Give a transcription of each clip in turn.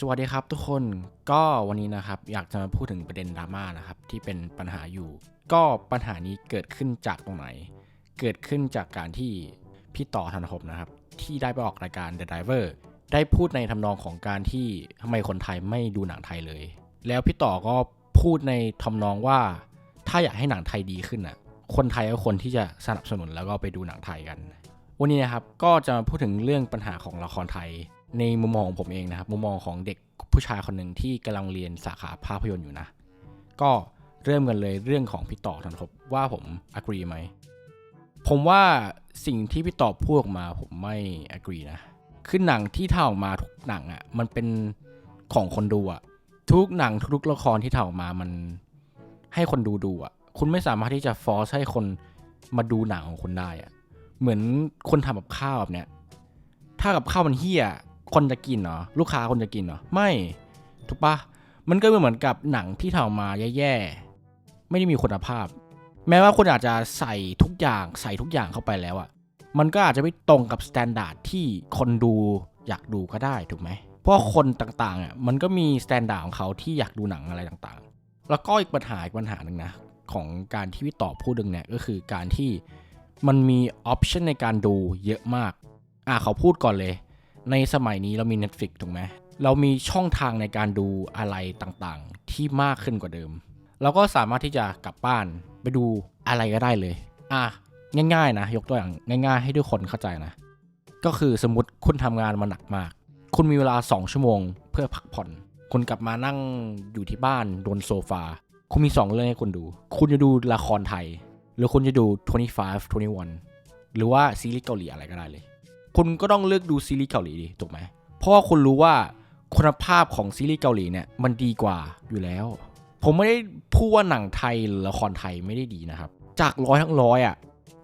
สวัสดีครับทุกคนก็วันนี้นะครับอยากจะมาพูดถึงประเด็นดราม่านะครับที่เป็นปัญหาอยู่ ก็ปัญหานี้เกิดขึ้นจากตรงไหน เกิดขึ้นจากการที่พี่ต่อธนภพนะครับ ที่ได้ไปออกรายการ The Driver ได้พูดในทำนองของการที่ทำไมคนไทยไม่ดูหนังไทยเลย แล้วพี่ต่อก็พูดในทำนองว่า ถ้าอยากให้หนังไทยดีขึ้นอะคนไทยก็คนที่จะสนับสนุนแล้วก็ไปดูหนังไทยกัน วันนี้นะครับก็จะมาพูดถึงเรื่องปัญหาของละครไทย ในมุมมองของผมเองนะครับ มุมมองของเด็กผู้ชายคนหนึ่งที่กำลังเรียนสาขาภาพยนตร์อยู่นะ ก็เริ่มกันเลยเรื่องของพี่ต่อธนภพว่าผม agree ไหม ผมว่าสิ่งที่พี่ต่อพูดออกมาผมไม่ agree นะ คือหนังที่ทำออกมาทุกหนังอะ่ะมันเป็นของคนดูอะ่ะทุกหนังทุกละครที่ทำออกมามันให้คนดูดูอะ่ะคุณไม่สามารถที่จะฟอร์สให้คนมาดูหนังของคุณได้อะ่ะเหมือนคนทำกับข้าวแบบเนี้ยถ้ากับข้าวมันเฮี้ย คนจะกินเหรอลูกค้าคนจะกินเหรอไม่ถูกปะมันก็เหมือนกับหนังที่ทำมาแย่ๆไม่ได้มีคุณภาพ แม้ว่าคุณอาจจะใส่ทุกอย่างใส่ทุกอย่างเข้าไปแล้วอะมันก็อาจจะไม่ตรงกับสแตนดาร์ดที่คนดูอยากดูก็ได้ถูกไหมเพราะคนต่างๆอะมันก็มีสแตนดาร์ดของเขาที่อยากดูหนังอะไรต่างๆ แล้วก็อีกปัญหาอีกปัญหาหนึ่งนะของการที่พี่ต่อพูดดึงเนี่ยก็คือการที่มันมีออปชันในการดูเยอะมาก อะเขาพูดก่อนเลย ในสมัยนี้เรามี Netflix ถูกไหมเรามีช่องทางในการดูอะไรต่างๆ ที่มากขึ้นกว่าเดิม เราก็สามารถที่จะกลับบ้านไปดูอะไรก็ได้เลย อะง่ายๆ นะ ยกตัวอย่างง่าย ๆ ให้ทุกคนเข้าใจนะ ก็คือสมมติคุณทำงานมาหนักมาก คุณมีเวลา 2 ชั่วโมง เพื่อพักผ่อน คุณกลับมานั่งอยู่ที่บ้านบนโซฟา คุณมี 2 เรื่องให้คุณดู คุณจะดูละครไทย หรือคุณจะดู 25 21 หรือว่าซีรีส์เกาหลีอะไรก็ได้เลย คุณก็ต้องเลือกดูซีรีส์เกาหลีดิถูกไหมเพราะว่าคุณรู้ว่าคุณภาพของซีรีส์เกาหลีเนี่ยมันดีกว่าอยู่แล้ว ผมไม่ได้พูดว่าหนังไทยหรือละครไทยไม่ได้ดีนะครับ จากร้อยทั้งร้อยอะ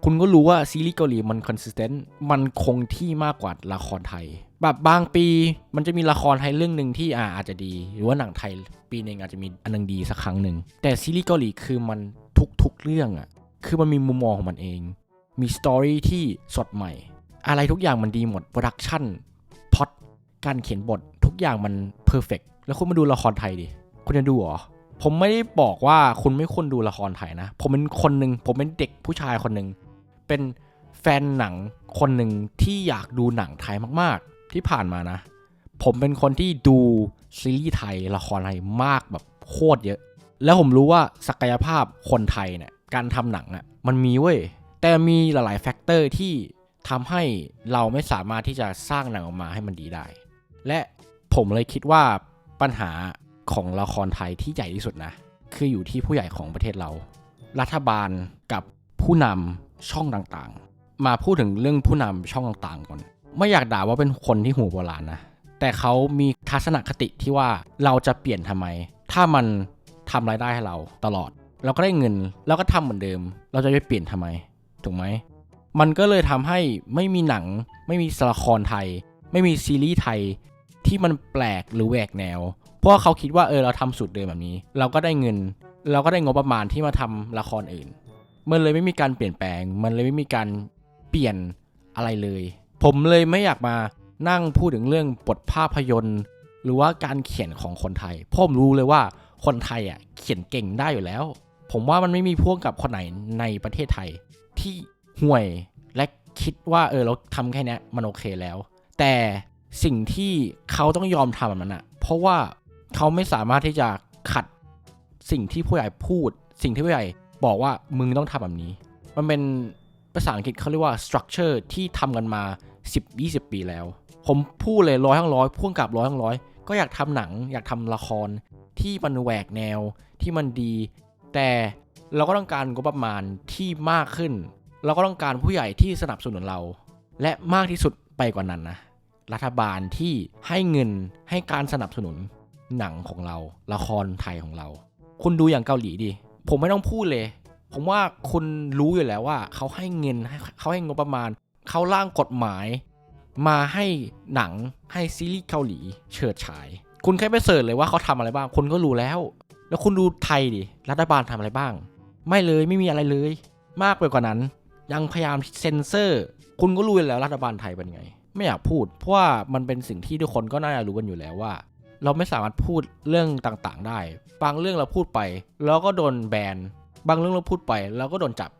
คุณก็รู้ว่าซีรีส์เกาหลีมันคอนสิสเทนต์มันคงที่มากกว่าละครไทย แบบบางปีมันจะมีละครไทยเรื่องหนึ่งที่อ่าอาจจะดี หรือว่าหนังไทยปีหนึ่งอาจจะมีอันหนึงดีสักครั้งหนึ่งแต่ซีรีส์เกาหลีคือมันทุกๆเรื่องอะคือมันมีมุมมองของมันเอง มีสตอรี่ที่สดใหม่ อะไรทุกอย่างมันดีหมดโปรดักชั่นพล็อตการเขียนบททุกอย่างมันเพอร์เฟกแล้วคุณมาดูละครไทยดิ คุณจะดูเหรอ ผมไม่ได้บอกว่าคุณไม่ควรดูละครไทยนะ ผมเป็นคนหนึ่งผมเป็นเด็กผู้ชายคนหนึ่งเป็นแฟนหนังคนหนึ่งที่อยากดูหนังไทยมากๆ ที่ผ่านมานะ ผมเป็นคนที่ดูซีรีส์ไทยละครไทยมากแบบโคตรเยอะ แล้วผมรู้ว่าศักยภาพคนไทยเนี่ยการทำหนังอะ่ะมันมีเว้ยแต่มีหลายๆแฟกเตอร์ที่ ทำให้เราไม่สามารถที่จะสร้างหนังออกมาให้มันดีได้ และผมเลยคิดว่าปัญหาของละครไทยที่ใหญ่ที่สุดนะ คืออยู่ที่ผู้ใหญ่ของประเทศเรา รัฐบาลกับผู้นำช่องต่างๆ มาพูดถึงเรื่องผู้นำช่องต่างๆก่อน ไม่อยากด่าว่าเป็นคนที่หูโบราณนะ แต่เขามีทัศนคติที่ว่าเราจะเปลี่ยนทำไม ถ้ามันทำรายได้ให้เราตลอด เราก็ได้เงินเราก็ทำเหมือนเดิม เราจะไปเปลี่ยนทำไม ถูกไหม มันก็เลยทำให้ไม่มีหนัง ไม่มีละครไทย ไม่มีซีรีส์ไทยที่มันแปลกหรือแหวกแนว เพราะเขาคิดว่าเออเราทำสูตรเดิมแบบนี้ เราก็ได้เงิน เราก็ได้งบประมาณที่มาทำละครอื่น มันเลยไม่มีการเปลี่ยนแปลง มันเลยไม่มีการเปลี่ยนอะไรเลย ผมเลยไม่อยากมานั่งพูดถึงเรื่องบทภาพยนตร์ หรือว่าการเขียนของคนไทยผมรู้เลยว่าคนไทยอะเขียนเก่งได้อยู่แล้ว ผมว่ามันไม่มีพวกกับคนไหนในประเทศไทยที่ ห่วยและคิดว่าเออเราทำแค่นี้มันโอเคแล้ว แต่สิ่งที่เขาต้องยอมทำแบบนั้นอะเพราะว่าเขาไม่สามารถที่จะขัดสิ่งที่ผู้ใหญ่พูด สิ่งที่ผู้ใหญ่บอกว่ามึงต้องทำแบบนี้ มันเป็นภาษาอังกฤษเขาเรียกว่า structure ที่ทำกันมา 10-20 ปีแล้ว ผมพูดเลยร้อยทั้งร้อยพ่วงกับร้อยทั้งร้อยก็อยากทำหนัง อยากทำละครที่มันแหวกแนวที่มันดี แต่เราก็ต้องการงบประมาณที่มากขึ้น เราก็ต้องการผู้ใหญ่ที่สนับสนุนเรา และมากที่สุดไปกว่านั้นนะ รัฐบาลที่ให้เงินให้การสนับสนุนหนังของเราละครไทยของเรา คุณดูอย่างเกาหลีดิ ผมไม่ต้องพูดเลย ผมว่าคุณรู้อยู่แล้วว่า เขาให้เงินเขาให้งบประมาณ เขาร่างกฎหมาย มาให้หนังให้ซีรีส์เกาหลีเฉิดฉาย คุณแค่ไปเสิร์ชเลยว่าเขาทำอะไรบ้าง คุณก็รู้แล้ว แล้วคุณดูไทยดิ รัฐบาลทำอะไรบ้าง ไม่เลยไม่มีอะไรเลย มากไปกว่านั้น ยังพยายามเซ็นเซอร์ คุณก็รู้อยู่แล้วรัฐบาลไทยเป็นไง ไม่อยากพูด เพราะว่ามันเป็นสิ่งที่ทุกคนก็น่าจะรู้กันอยู่แล้วว่า เราไม่สามารถพูดเรื่องต่างๆ ได้ บางเรื่องเราพูดไปเราก็โดนแบน บางเรื่องเราพูดไปเราก็โดนจับ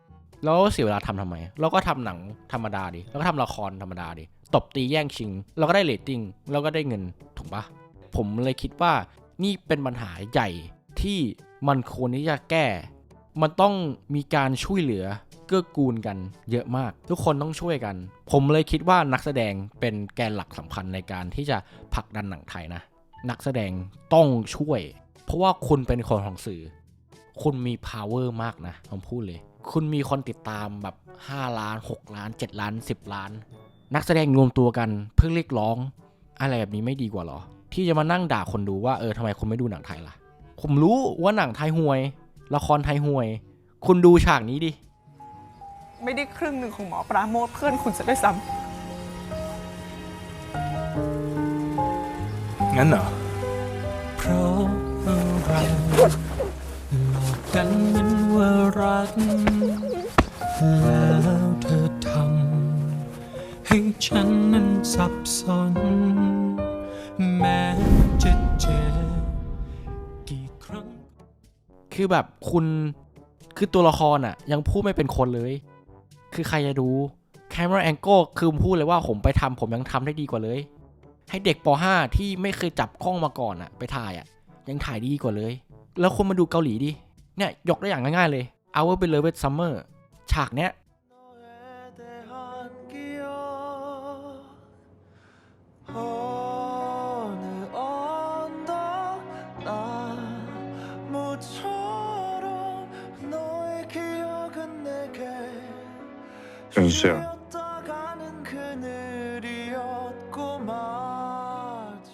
แล้วเสียเวลาทำทำไม เราก็ทำหนังธรรมดาดิเราก็ทำละครธรรมดาดิตบตีแย่งชิง เราก็ได้เรตติ้งเราก็ได้เงินถูกปะผมเลยคิดว่านี่เป็นปัญหาใหญ่ที่มันควรที่จะแก้ มันต้องมีการช่วยเหลือ เกื้อกูลกันเยอะมาก ทุกคนต้องช่วยกัน ผมเลยคิดว่านักแสดงเป็นแกนหลักสำคัญในการที่จะผลักดันหนังไทยนะ นักแสดงต้องช่วย เพราะว่าคุณเป็นคนของสื่อ คุณมี power มากนะผมพูดเลย คุณมีคนติดตามแบบ 5 ล้าน 6 ล้าน 7 ล้าน 10 ล้าน นักแสดงรวมตัวกันเพื่อเรียกร้อง อะไรแบบนี้ไม่ดีกว่าหรอ ที่จะมานั่งด่าคนดูว่าเออทำไมคุณไม่ดูหนังไทยล่ะ ผมรู้ว่าหนังไทยห่วย ละครไทยห่วย คุณดูฉากนี้ดิ ไม่ได้ครึ่งหนึ่งของหมอปราโมทเพื่อนคุณจะได้วยซ้งั้นเหรอเพราะอะไรหลอกกันเหมือนว่ารัก แล้วเธอทำให้ฉันนั้นสับสน แม้จะเจ็บกี่ครั้ง คือแบบคุณคือตัวละครอะยังพูดไม่เป็นคนเลย คือใครจะดู Camera Angle คือมพูดเลยว่าผมไปทำผมยังทำได้ดีกว่าเลย ให้เด็กป .5 ที่ไม่เคยจับกล้องมาก่อนอะไปถ่ายอะยังถ่ายดีกว่าเลย แล้วคนมาดูเกาหลีดิ เนี่ยยกตัวอย่างง่ายๆเลย Our Beloved Summer ฉากเนี้ย 영수야. 쉬었다 가는 그늘이었고 마주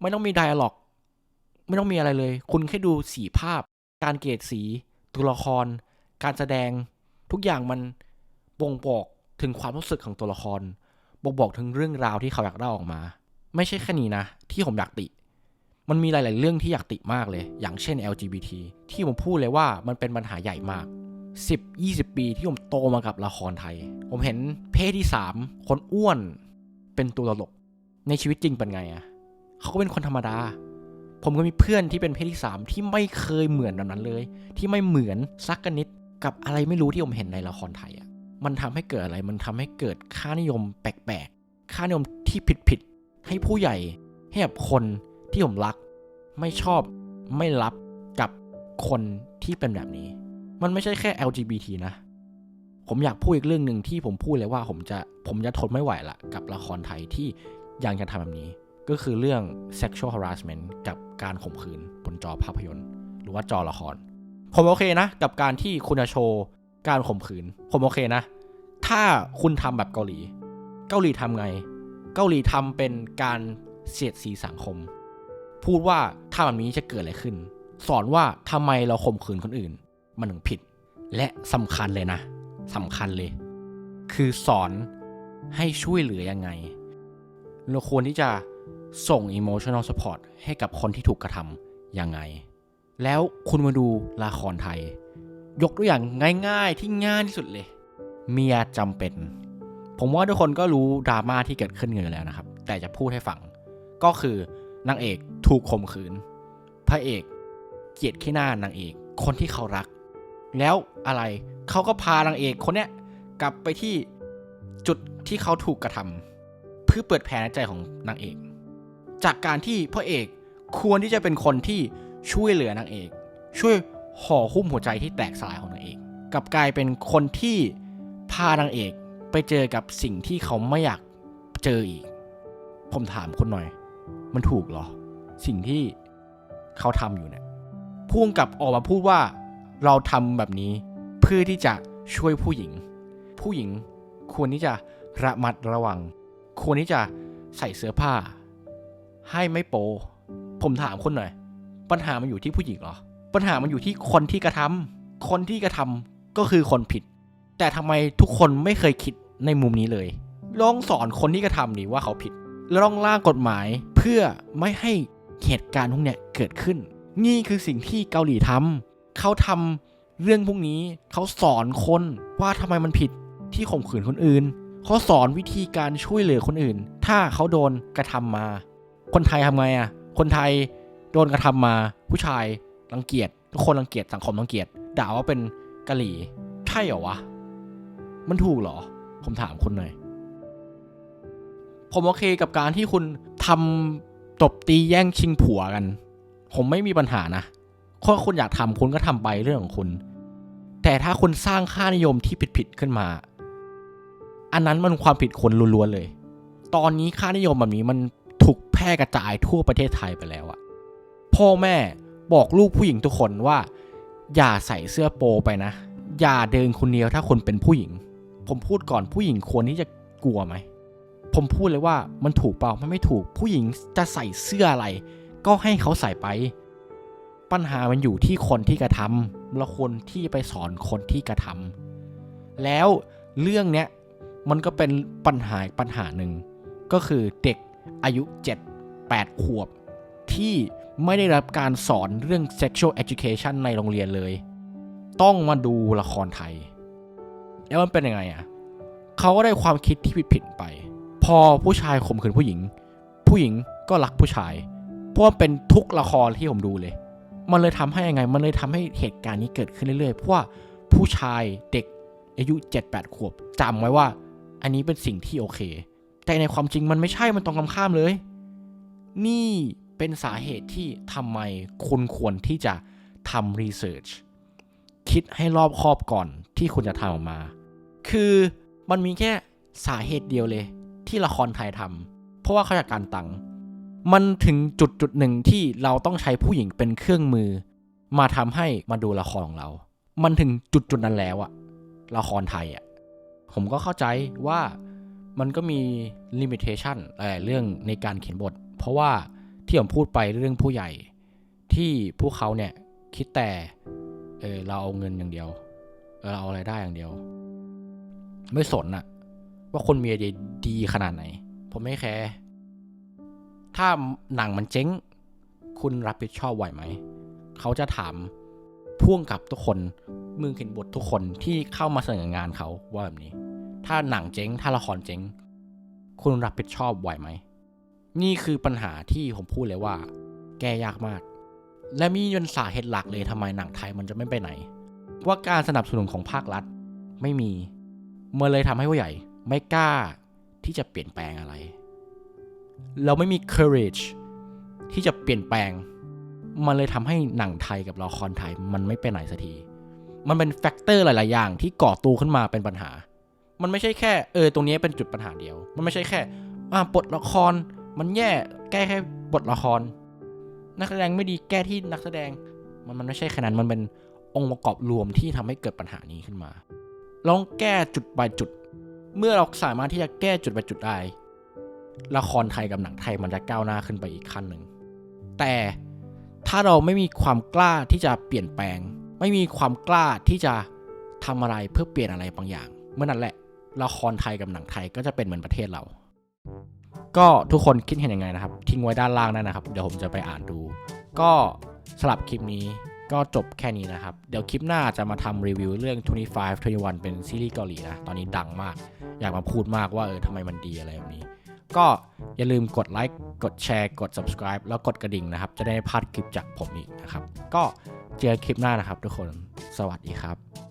ไม่ต้องมีไดอะล็อก ไม่ต้องมีอะไรเลย คุณแค่ดูสีภาพ การเกรดสี ตัวละคร การแสดง ทุกอย่างมันบ่งบอกถึงความรู้สึกของตัวละคร บ่งบอกถึงเรื่องราวที่เขาอยากเล่าออกมา ไม่ใช่แค่นี้นะ ที่ผมอยากติ มันมีหลาย ๆ เรื่องที่อยากติมากเลย อย่างเช่น LGBT ที่ผมพูดเลยว่ามันเป็นปัญหาใหญ่มาก 10-20 ปีที่ผมโตมากับละครไทย ผมเห็นเพศที่ 3 คนอ้วนเป็นตัวตลก ในชีวิตจริงเป็นไงอะเขาก็เป็นคนธรรมดา ผมก็มีเพื่อนที่เป็นเพศที่ 3 ที่ไม่เคยเหมือนแบบนั้นเลย ที่ไม่เหมือนสักกนนิดกับอะไรไม่รู้ที่ผมเห็นในละครไทยอะมันทำให้เกิดอะไร มันทำให้เกิดค่านิยมแปลกๆ ค่านิยมที่ผิดๆ ให้ผู้ใหญ่ ให้กับคนที่ผมรัก ไม่ชอบ ไม่รับกับคนที่เป็นแบบนี้ มันไม่ใช่แค่ LGBT นะ ผมอยากพูดอีกเรื่องหนึ่งที่ผมพูดเลยว่าผมจะผมจะทนไม่ไหวละกับละครไทยที่ยังจะทำแบบนี้ ก็คือเรื่อง sexual harassment กับการข่มขืนบนจอภาพยนตร์ หรือว่าจอละคร ผมโอเคนะ กับการที่คุณจะโชว์การข่มขืน ผมโอเคนะ ถ้าคุณทำแบบเกาหลี เกาหลีทำไง เกาหลีทำเป็นการเสียดสีสังคม พูดว่าถ้าแบบนี้จะเกิดอะไรขึ้น สอนว่าทำไมเราข่มขืนคนอื่น มันถึงผิด และสำคัญเลยนะสำคัญเลย คือสอนให้ช่วยเหลือยังไง เราควรที่จะส่ง emotional support ให้กับคนที่ถูกกระทำยังไง แล้วคุณมาดูละครไทย ยกตัวอย่างง่ายๆที่ง่ายที่สุดเลย เมียจำเป็น ผมว่าทุกคนก็รู้ดราม่าที่เกิดขึ้นกันอยู่แล้วนะครับ แต่จะพูดให้ฟัง ก็คือนางเอกถูกข่มขืน พระเอก เกลียดขี้หน้านางเอก คนที่เขารัก แล้วอะไรเขาก็พานางเอกคนเนี้ยกลับไปที่จุดที่เขาถูกกระทำเพื่อเปิดแผลในใจของนางเอก จากการที่พระเอกควรที่จะเป็นคนที่ช่วยเหลือนางเอก ช่วยห่อหุ้มหัวใจที่แตกสลายของนางเอกกลับกลายเป็นคนที่พานางเอกไปเจอกับสิ่งที่เขาไม่อยากเจออีก ผมถามคุณหน่อย มันถูกหรอ สิ่งที่เขาทำอยู่เนี่ยพุ่งกับออกมาพูดว่า เราทำแบบนี้เพื่อที่จะช่วยผู้หญิง ผู้หญิงควรที่จะระมัดระวัง ควรที่จะใส่เสื้อผ้า ให้ไม่โป ผมถามคุณหน่อย ปัญหามันอยู่ที่ผู้หญิงเหรอ ปัญหามันอยู่ที่คนที่กระทำคนที่กระทำก็คือคนผิด แต่ทำไมทุกคนไม่เคยคิดในมุมนี้เลย ลองสอนคนที่กระทำดิว่าเขาผิดแล้วลองร่างกฎหมายเพื่อไม่ให้เหตุการณ์พวกเนี้ยเกิดขึ้น นี่คือสิ่งที่เกาหลีทำ เขาทำเรื่องพวกนี้เขาสอนคนว่าทำไมมันผิดที่ข่มขืนคนอื่น เขาสอนวิธีการช่วยเหลือคนอื่น ถ้าเขาโดนกระทำมา คนไทยทำไงอะคนไทยโดนกระทำมา ผู้ชายรังเกียจทุกคนรังเกียจสังคมรังเกียจด่าว่าเป็นกะหรี่ใช่เหรอวะ มันถูกเหรอ ผมถามคุณหน่อย ผมโอเคกับการที่คุณทำตบตีแย่งชิงผัวกัน ผมไม่มีปัญหานะ ถ้าคุณอยากทำคุณก็ทำไปเรื่องของคุณ แต่ถ้าคุณสร้างค่านิยมที่ผิดๆขึ้นมา อันนั้นมันความผิดคนล้วนๆเลย ตอนนี้ค่านิยมแบบนี้มันถูกแพร่กระจายทั่วประเทศไทยไปแล้วอะพ่อแม่บอกลูกผู้หญิงทุกคนว่า อย่าใส่เสื้อโปไปนะ อย่าเดินคนเดียวถ้าคนเป็นผู้หญิง ผมพูดก่อนผู้หญิงควรที่จะกลัวไหมผมพูดเลยว่ามันถูกเปล่ามันไม่ถูกผู้หญิงจะใส่เสื้ออะไร ก็ให้เขาใส่ไป ปัญหามันอยู่ที่คนที่กระทำและคนที่ไปสอนคนที่กระทำแล้วเรื่องเนี้ยมันก็เป็นปัญหาปัญหาหนึ่ง ก็คือเด็กอายุ 7 8 ขวบ ที่ไม่ได้รับการสอนเรื่อง sexual education ในโรงเรียนเลย ต้องมาดูละครไทย แล้วมันเป็นยังไงอะเขาก็ได้ความคิดที่ผิดๆไป พอผู้ชายข่มขืนผู้หญิง ผู้หญิงก็รักผู้ชาย เพราะเป็นทุกละครที่ผมดูเลย มันเลยทำให้ยังไง มันเลยทำให้เหตุการณ์นี้เกิดขึ้นเรื่อยๆ เพราะว่าผู้ชายเด็กอายุ7-8ขวบจำไว้ว่า อันนี้เป็นสิ่งที่โอเค แต่ในความจริงมันไม่ใช่ มันตรงกันข้ามเลย นี่เป็นสาเหตุที่ทำไมคุณควรที่จะทำรีเสิร์ชคิดให้รอบคอบก่อนที่คุณจะทำออกมา คือมันมีแค่สาเหตุเดียวเลย ที่ละครไทยทำเพราะว่าเขาอยากการตังค์ มันถึงจุดจุดหนึ่งที่เราต้องใช้ผู้หญิงเป็นเครื่องมือ มาทำให้มาดูละครของเรา มันถึงจุดจุดนั้นแล้วอะละครไทยอะผมก็เข้าใจว่ามันก็มีลิมิเ t ชันหลายเรื่องในการเขียนบท เพราะว่าที่ผมพูดไปเรื่องผู้ใหญ่ ที่พวกเขาเนี่ยคิดแต่เออเราเอาเงินอย่างเดียวเราเอาอะไรได้อย่างเดียว ไม่สนอะว่าคนมีไอเดียดีขนาดไหน ผมไม่แคร์ ถ้าหนังมันเจ๊ง คุณรับผิดชอบไหวไหม เขาจะถามพ่วงกับทุกคนมือเขียนบททุกคนที่เข้ามาเสนองานเขาว่าแบบนี้ ถ้าหนังเจ๊ง ถ้าละครเจ๊ง คุณรับผิดชอบไหวไหม นี่คือปัญหาที่ผมพูดเลยว่า แก้ยากมาก และมีเป็นสาเหตุหลักเลยทำไมหนังไทยมันจะไม่ไปไหน ว่าการสนับสนุนของภาครัฐไม่มีมันเลยทำให้ผู้ใหญ่ไม่กล้าที่จะเปลี่ยนแปลงอะไร เราไม่มี courage ที่จะเปลี่ยนแปลง มันเลยทำให้หนังไทยกับละครไทยมันไม่ไปไหนสักที มันเป็นแฟกเตอร์หลาย ๆ อย่างที่ก่อตัวขึ้นมาเป็นปัญหา มันไม่ใช่แค่เออตรงนี้เป็นจุดปัญหาเดียว มันไม่ใช่แค่อ่าบทละคร มันแย่แก้แค่บทละคร นักแสดงไม่ดีแก้ที่นักแสดง มันมันไม่ใช่แค่นั้นมันเป็นองค์ประกอบรวมที่ทำให้เกิดปัญหานี้ขึ้นมาลองแก้จุดไปจุด เมื่อเราสามารถที่จะแก้จุดไปจุดได้ ละครไทยกับหนังไทยมันจะก้าวหน้าขึ้นไปอีกขั้นหนึ่ง แต่ถ้าเราไม่มีความกล้าที่จะเปลี่ยนแปลง ไม่มีความกล้าที่จะทำอะไรเพื่อเปลี่ยนอะไรบางอย่าง เมื่อนั้นแหละละครไทยกับหนังไทยก็จะเป็นเหมือนประเทศเรา ก็ทุกคนคิดเห็นยังไงนะครับ ทิ้งไว้ด้านล่างได้นะครับ เดี๋ยวผมจะไปอ่านดู ก็สำหรับคลิปนี้ก็จบแค่นี้นะครับ เดี๋ยวคลิปหน้าจะมาทำรีวิวเรื่อง 25 21 เป็นซีรีส์เกาหลีนะ ตอนนี้ดังมาก อยากมาพูดมากว่าเออทำไมมันดีอะไรแบบนี้ ก็อย่าลืมกดไลค์กดแชร์กด subscribe แล้วกดกระดิ่งนะครับ จะได้ไม่พลาดคลิปจากผมอีกนะครับ ก็เจอคลิปหน้านะครับทุกคนสวัสดีครับ